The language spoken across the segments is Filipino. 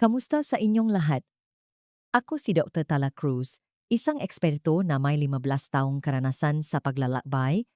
Kamusta sa inyong lahat? Ako si Dr. Tala Cruz, isang eksperto na may 15 taong karanasan sa paglalakbay.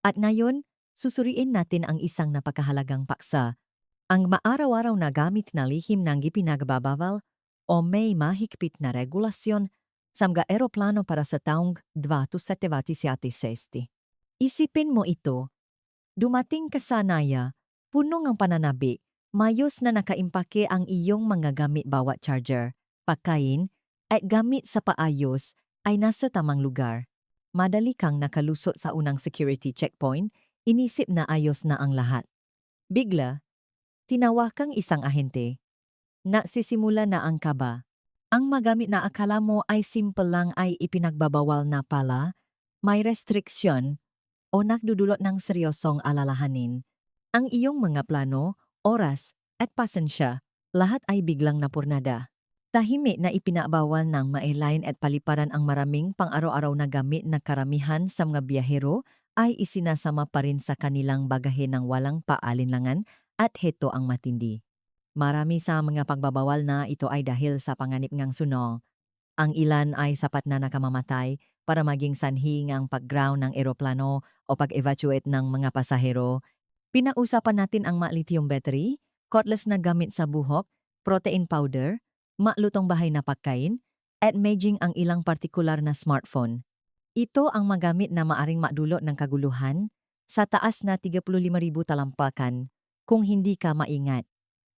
At ngayon, susuriin natin ang isang napakahalagang paksa, ang maaraw-araw na gamit na lihim ng ipinagbabawal o may mahigpit na regulasyon sa mga eroplano para sa taong 2027. Isipin mo ito, dumating ka sa Naya, punong ang pananabi, mayos na nakaimpake ang iyong mga gamit bawat charger, pagkain, at gamit sa paayos ay nasa tamang lugar. Madali kang nakalusot sa unang security checkpoint, inisip na ayos na ang lahat. Bigla, tinawakang isang ahente. Nagsisimula na ang kaba. Ang magamit na akala mo ay simple lang ay ipinagbabawal na pala, may restriksyon, o nagdudulot ng seryosong alalahanin. Ang iyong mga plano, oras, at pasensya, lahat ay biglang napurnada. Tahimik na ipinabawal ng ma-airline at paliparan ang maraming pang-araw-araw na gamit na karamihan sa mga biyahero ay isinasama pa rin sa kanilang bagahe ng walang paalinlangan at heto ang matindi. Marami sa mga pagbabawal na ito ay dahil sa panganib ngang suno. Ang ilan ay sapat na nakamamatay para maging sanhi ng pag-ground ng eroplano o pag-evacuate ng mga pasahero. Pinausapan natin ang ma-lithium battery, cordless na gamit sa buhok, protein powder, malutong bahay na pagkain, at maging ang ilang partikular na smartphone. Ito ang magamit na maaring madulot ng kaguluhan sa taas na 35,000 talampakan kung hindi ka maingat.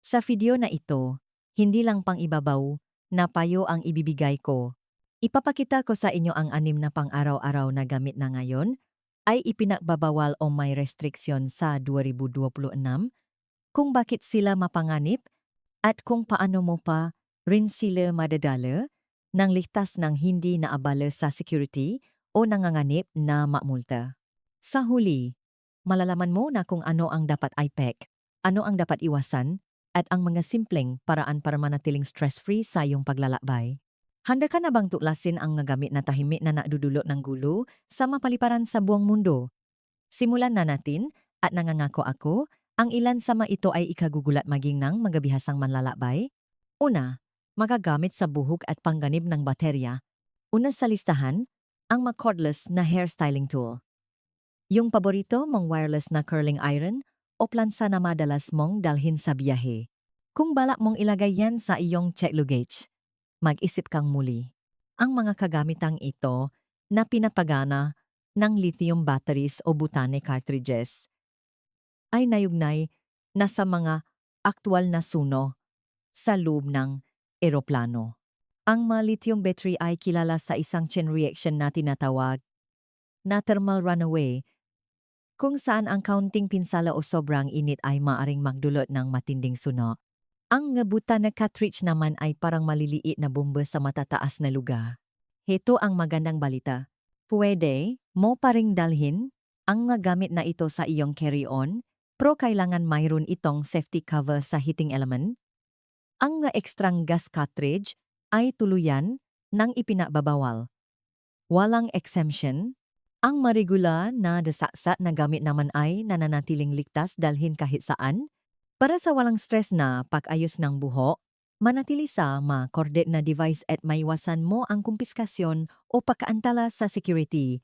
Sa video na ito, hindi lang pang ibabaw na payo ang ibibigay ko. Ipapakita ko sa inyo ang anim na pang-araw-araw na gamit na ngayon ay ipinagbabawal o may restriksyon sa 2026 kung bakit sila mapanganib at kung paano mo pa rin sila madadala ng ligtas ng hindi naabala sa security o nanganganib na mamulta. Sa huli, malalaman mo na kung ano ang dapat IPEC, ano ang dapat iwasan, at ang mga simpleng paraan para manatiling stress-free sa iyong paglalakbay. Handa ka na bang tuklasin ang nagamit na tahimik na nadudulot ng gulo sa mapaliparan sa buong mundo? Simulan na natin at nangangako ako, ang ilan sa ito ay ikagugulat maging ng magabihasang manlalakbay. Una, magagamit sa buhok at pangganib ng baterya. Una sa listahan, ang cordless na hairstyling tool. Yung paborito mong wireless na curling iron o plansa na madalas mong dalhin sa biyahe. Kung balak mong ilagay yan sa iyong check luggage, mag-isip kang muli. Ang mga kagamitang ito na pinapagana ng lithium batteries o butane cartridges ay nayugnay na sa mga aktwal na suno sa loob ng eroplano. Ang mga lithium battery ay kilala sa isang chain reaction na tinatawag na thermal runaway kung saan ang kaunting pinsala o sobrang init ay maaring magdulot ng matinding suno. Ang ngabuta na cartridge naman ay parang maliliit na bomba sa matataas na lugar. Heto ang magandang balita. Pwede mo pa ring dalhin ang nga gamit na ito sa iyong carry-on, pero kailangan mayroon itong safety cover sa heating element. Ang nga ekstrang gas cartridge ay tuluyan ng ipinababawal. Walang exemption, ang marigula na dasaksa na gamit naman ay nananatiling ligtas dalhin kahit saan. Para sa walang stress na pag-ayos ng buhok, manatili sa ma-corded na device at maiwasan mo ang kumpiskasyon o pagkaantala sa security.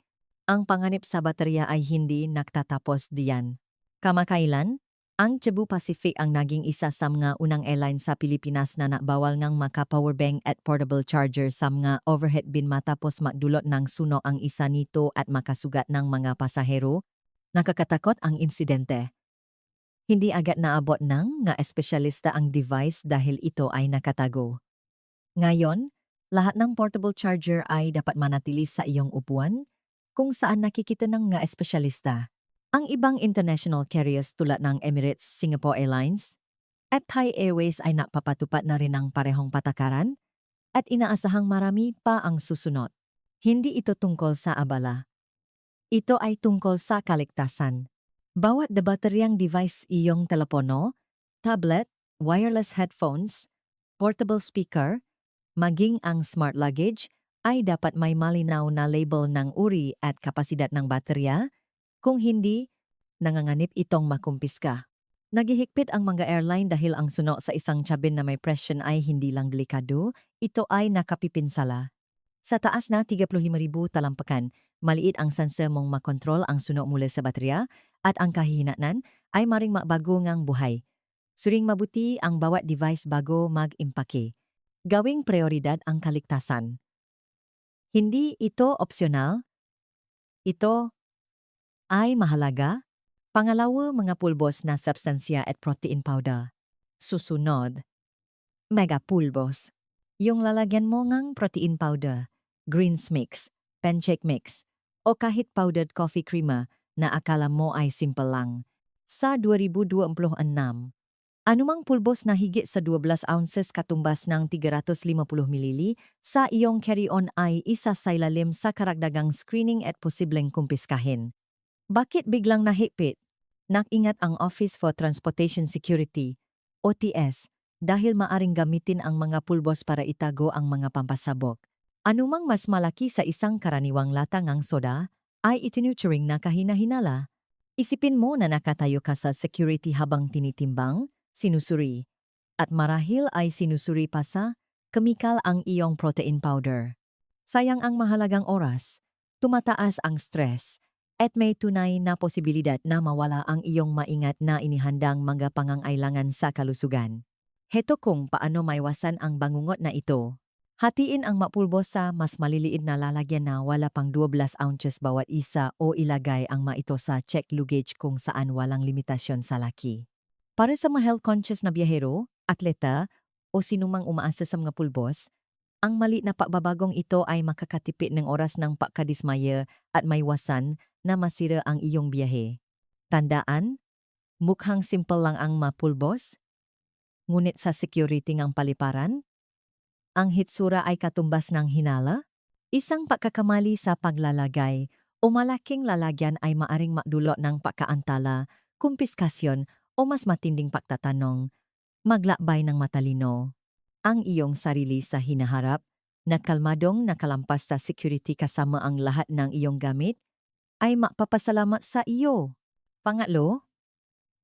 Ang panganib sa baterya ay hindi nagtatapos diyan. Kamakailan, ang Cebu Pacific ang naging isa sa mga unang airline sa Pilipinas na nakbawal ngang maka-powerbank at portable charger sa mga overhead bin matapos magdulot ng suno ang isa nito at makasugat ng mga pasahero. Nakakatakot ang insidente. Hindi agad naabot ng nga espesyalista ang device dahil ito ay nakatago. Ngayon, lahat ng portable charger ay dapat manatili sa iyong upuan kung saan nakikita ng nga espesyalista. Ang ibang international carriers tulad ng Emirates, Singapore Airlines, at Thai Airways ay napapatupad na rin ang parehong patakaran at inaasahang marami pa ang susunod. Hindi ito tungkol sa abala. Ito ay tungkol sa kaligtasan. Bawat debateryang device iyong telepono, tablet, wireless headphones, portable speaker, maging ang smart luggage ay dapat may malinaw na label ng uri at kapasidad ng baterya kung hindi, nanganganib itong makumpiska. Nagihigpit ang mga airline dahil ang suno sa isang cabin na may presyon ay hindi lang delikado, ito ay nakapipinsala. Sa taas na 35,000 talampakan, maliit ang sansa mong makontrol ang suno mula sa baterya at ang kahihinatnan ay maring mabago ngang buhay. Suring mabuti ang bawat device bago mag-impake. Gawing prioridad ang kaligtasan. Hindi ito opsyonal. Ito ay mahalaga. Pangalawa, mga pulbos na substansya at protein powder. Susunod, mega pulbos. Yung lalagyan mo ngang protein powder, greens mix, pancake mix, o kahit powdered coffee creamer na akala mo ay simple lang. Sa 2026, anumang pulbos na higit sa 12 ounces katumbas ng 350 ml sa iyong carry-on ay isa sa ilalim sa karagdagang screening at posibleng kumpiskahin. Bakit biglang nahipit? Nakingat ang Office for Transportation Security, OTS, dahil maaring gamitin ang mga pulbos para itago ang mga pampasabog. Anumang mas malaki sa isang karaniwang lata ngang soda ay itinuturing na kahinahinala. Isipin mo na nakatayo ka sa security habang tinitimbang, sinusuri, at marahil ay sinusuri pa sa kemikal ang iyong protein powder. Sayang ang mahalagang oras, tumataas ang stress, at may tunay na posibilidad na mawala ang iyong maingat na inihandang mga sa kalusugan. Heto kung paano maiwasan ang bangungot na ito. Hatiin ang mapulbo sa mas maliliit na lalagyan na wala pang 12 ounces bawat isa o ilagay ang maito sa check luggage kung saan walang limitasyon sa laki. Para sa mga health-conscious na biyahero, atleta, o sinumang umaasa sa mga pulbos, ang mali na pagbabagong ito ay makakatipid ng oras ng pagkadismaya at may wasan na masira ang iyong biyahe. Tandaan, mukhang simple lang ang mapulbos, ngunit sa security ng paliparan, ang hitsura ay katumbas ng hinala, isang pagkakamali sa paglalagay o malaking lalagyan ay maaring makdulot ng pagkaantala, kumpiskasyon o mas matinding pagtatanong, maglakbay ng matalino. Ang iyong sarili sa hinaharap, na kalmadong nakalampas sa security kasama ang lahat ng iyong gamit, ay mapapasalamat sa iyo. Pangatlo,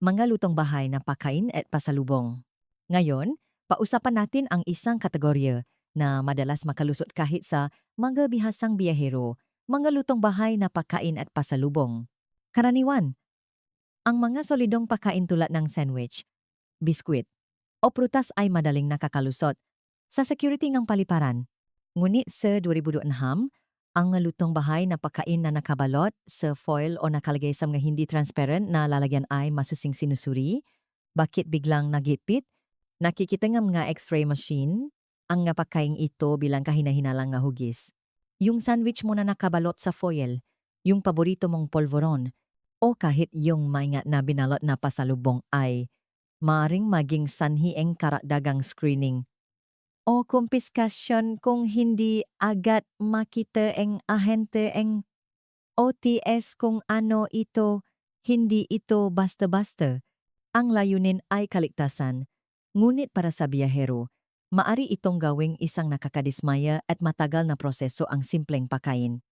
mga lutong bahay na pakain at pasalubong. Ngayon, pausapan natin ang isang kategorya na madalas makalusot kahit sa mga bihasang biyahero, mga lutong bahay na pakain at pasalubong. Karaniwan, ang mga solidong pakain tulad ng sandwich, biskwit, o prutas ay madaling nakakalusot sa security ng paliparan. Ngunit sa 2026, ang lutong bahay na pagkain na nakabalot sa foil o nakalagay sa mga hindi transparent na lalagyan ay masusing sinusuri. Bakit biglang nagipit? Nakikita nga x-ray machine ang nga pagkain ito bilang kahinahinalang nga hugis. Yung sandwich mo na nakabalot sa foil, yung paborito mong polvoron, o kahit yung may nga na binalot na pasalubong ay maaring maging sanhieng karagdagang screening o kumpiskasyon kung hindi agad makita ang ahente ang OTS kung ano ito, hindi ito basta-basta. Ang layunin ay kaligtasan, ngunit para sa biyahero, maari itong gawing isang nakakadismaya at matagal na proseso ang simpleng pakain.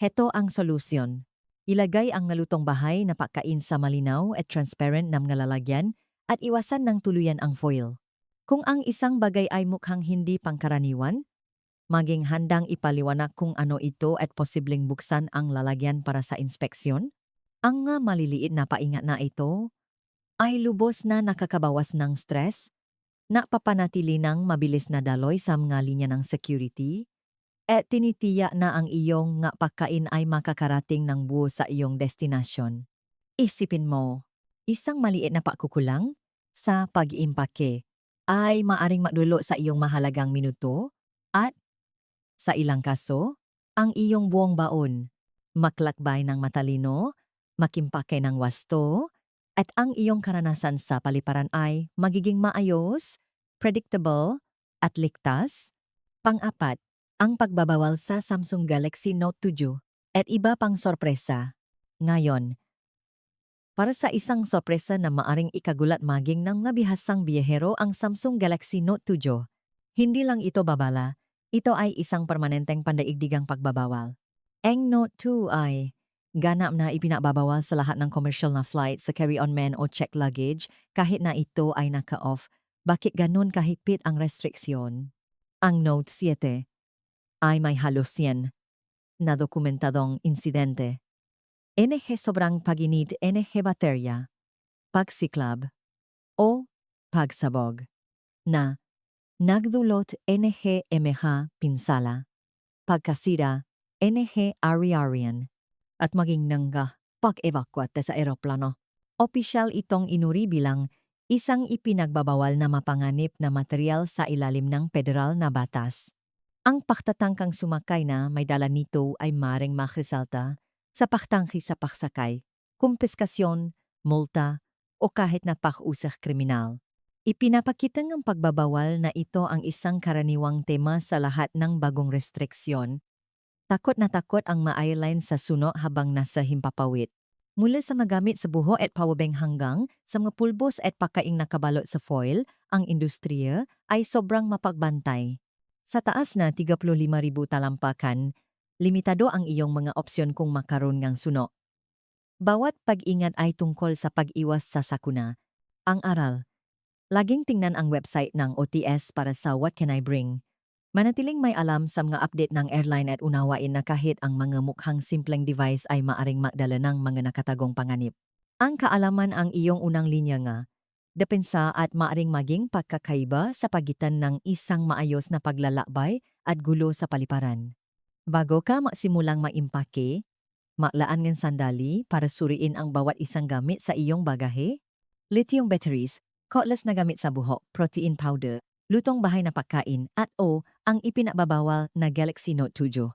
Heto ang solusyon. Ilagay ang nalutong bahay na pagkain sa malinaw at transparent na mga lalagyan at iwasan ng tuluyan ang foil. Kung ang isang bagay ay mukhang hindi pangkaraniwan, maging handang ipaliwanag kung ano ito at posibleng buksan ang lalagyan para sa inspeksyon. Ang nga maliliit na paingat na ito ay lubos na nakakabawas ng stress, napapanatili ng mabilis na daloy sa mga linya ng security, at tinitiya na ang iyong nga pagkain ay makakarating ng buo sa iyong destinasyon. Isipin mo, isang maliit na pakukulang sa pag-impake ay maaring madulo sa iyong mahalagang minuto at, sa ilang kaso, ang iyong buong baon, maklakbay ng matalino, makimpake ng wasto, at ang iyong karanasan sa paliparan ay magiging maayos, predictable, at ligtas. Pang-apat, ang pagbabawal sa Samsung Galaxy Note 2 at iba pang sorpresa. Ngayon, para sa isang sorpresa na maaring ikagulat maging ng nabihasang biyahero ang Samsung Galaxy Note 2. Hindi lang ito babala, ito ay isang permanenteng pandaigdigang pagbabawal. Ang Note 2 ay ganap na ipinababawal sa lahat ng commercial na flight sa carry-on men o check luggage kahit na ito ay naka-off. Bakit ganun kahigpit ang restriksyon? Ang Note 7 ay may halos 100 na dokumentadong insidente. NG sobrang paginid NG baterya, pagsiklab, o pagsabog na nagdulot NG MH pinsala, pagkasira NG ari-arian, at maging nangga pag-evacuate sa eroplano. Opisyal itong inuri bilang isang ipinagbabawal na mapanganib na material sa ilalim ng federal na batas. Ang paktatangkang sumakay na may dala nito ay maring makresalta sa paktangki sa paksakay, kumpiskasyon, multa, o kahit na pakusah kriminal. Ipinapakita ng pagbabawal na ito ang isang karaniwang tema sa lahat ng bagong restriksyon. Takot na takot ang ma-airline sa suno habang nasa himpapawid. Mula sa magamit sa buho at pawabeng hanggang sa mga pulbos at pakaing nakabalot sa foil, ang industriya ay sobrang mapagbantay. Sa taas na 35,000 talampakan, limitado ang iyong mga opsyon kung makaroon ng suno. Bawat pag-ingat ay tungkol sa pag-iwas sa sakuna. Ang aral. Laging tingnan ang website ng OTS para sa What Can I Bring? Manatiling may alam sa mga update ng airline at unawain na kahit ang mga mukhang simpleng device ay maaring magdala ng mga nakatagong panganib. Ang kaalaman ang iyong unang linya nga, depensa at maaring maging pagkakaiba sa pagitan ng isang maayos na paglalakbay at gulo sa paliparan. Bago ka magsimulang maimpake, maklaan ng sandali para suriin ang bawat isang gamit sa iyong bagahe. Lithium batteries, cordless na gamit sa buhok, protein powder, lutong bahay na pagkain at o ang ipinababawal na Galaxy Note 2.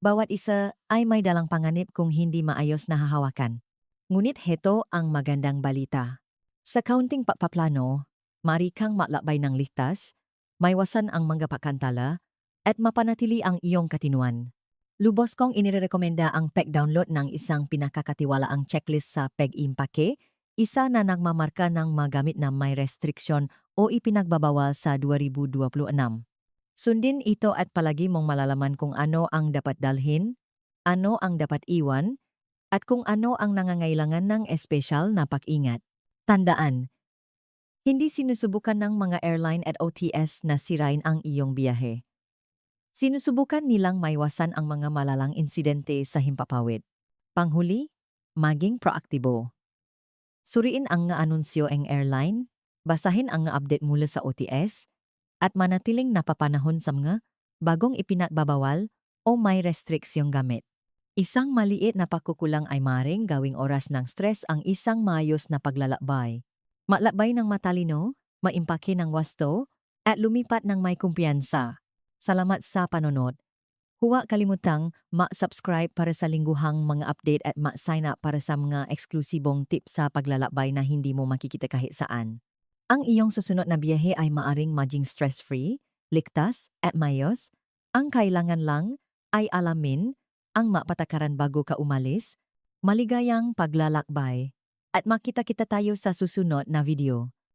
Bawat isa ay may dalang panganib kung hindi maayos na hahawakan. Ngunit heto ang magandang balita. Sa kaunting papaplano, mari kang matlakbay ng ligtas, maiwasan ang mga pakantala, at mapanatili ang iyong katinuan. Lubos kong inirekomenda ang PEG download ng isang pinakakatiwalaang checklist sa PEG Impake, isa na nagmamarka ng magamit na may restriksyon o ipinagbabawal sa 2026. Sundin ito at palagi mong malalaman kung ano ang dapat dalhin, ano ang dapat iwan, at kung ano ang nangangailangan ng espesyal na pag-ingat. Tandaan, hindi sinusubukan ng mga airline at OTS na sirain ang iyong biyahe. Sinusubukan nilang maiwasan ang mga malalang insidente sa himpapawid. Panghuli, maging proaktibo. Suriin ang nga anunsyo ang airline, basahin ang nga update mula sa OTS, at manatiling napapanahon sa mga bagong ipinagbabawal o may restriksyong gamit. Isang maliit na pakukulang ay maring gawing oras ng stress ang isang maayos na paglalakbay. Matlakbay ng matalino, maimpake ng wasto, at lumipat ng may kumpiyansa. Salamat sa panonood. Huwag kalimutang ma-subscribe para sa lingguhang mga update at ma-sign up para sa mga eksklusibong tips sa paglalakbay na hindi mo makikita kahit saan. Ang iyong susunod na biyahe ay maaring maging stress-free, ligtas, at mayos. Ang kailangan lang ay alamin ang mapatakaran bago ka umalis, maligayang paglalakbay, at makita-kita tayo sa susunod na video.